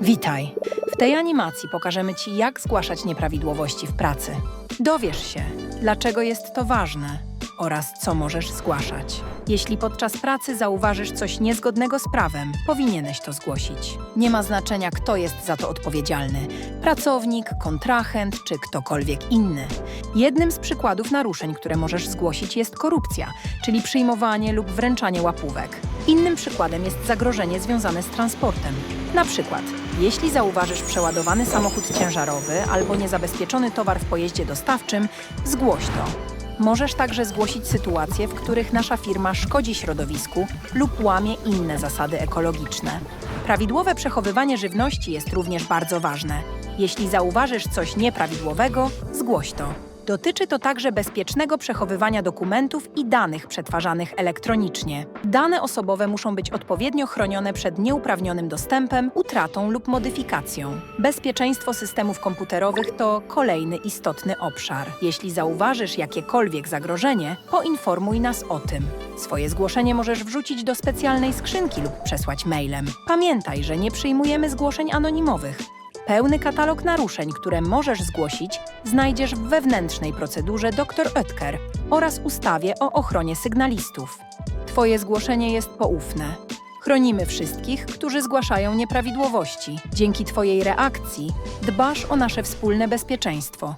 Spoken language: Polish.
Witaj. W tej animacji pokażemy Ci, jak zgłaszać nieprawidłowości w pracy. Dowiesz się, dlaczego jest to ważne oraz co możesz zgłaszać. Jeśli podczas pracy zauważysz coś niezgodnego z prawem, powinieneś to zgłosić. Nie ma znaczenia, kto jest za to odpowiedzialny pracownik, kontrahent czy ktokolwiek inny. Jednym z przykładów naruszeń, które możesz zgłosić, jest korupcja, czyli przyjmowanie lub wręczanie łapówek. Innym przykładem jest zagrożenie związane z transportem. Na przykład, jeśli zauważysz przeładowany samochód ciężarowy albo niezabezpieczony towar w pojeździe dostawczym, zgłoś to. Możesz także zgłosić sytuacje, w których nasza firma szkodzi środowisku lub łamie inne zasady ekologiczne. Prawidłowe przechowywanie żywności jest również bardzo ważne. Jeśli zauważysz coś nieprawidłowego, zgłoś to. Dotyczy to także bezpiecznego przechowywania dokumentów i danych przetwarzanych elektronicznie. Dane osobowe muszą być odpowiednio chronione przed nieuprawnionym dostępem, utratą lub modyfikacją. Bezpieczeństwo systemów komputerowych to kolejny istotny obszar. Jeśli zauważysz jakiekolwiek zagrożenie, poinformuj nas o tym. Swoje zgłoszenie możesz wrzucić do specjalnej skrzynki lub przesłać mailem. Pamiętaj, że nie przyjmujemy zgłoszeń anonimowych. Pełny katalog naruszeń, które możesz zgłosić, znajdziesz w wewnętrznej procedurze dr Oetker oraz ustawie o ochronie sygnalistów. Twoje zgłoszenie jest poufne. Chronimy wszystkich, którzy zgłaszają nieprawidłowości. Dzięki Twojej reakcji dbasz o nasze wspólne bezpieczeństwo.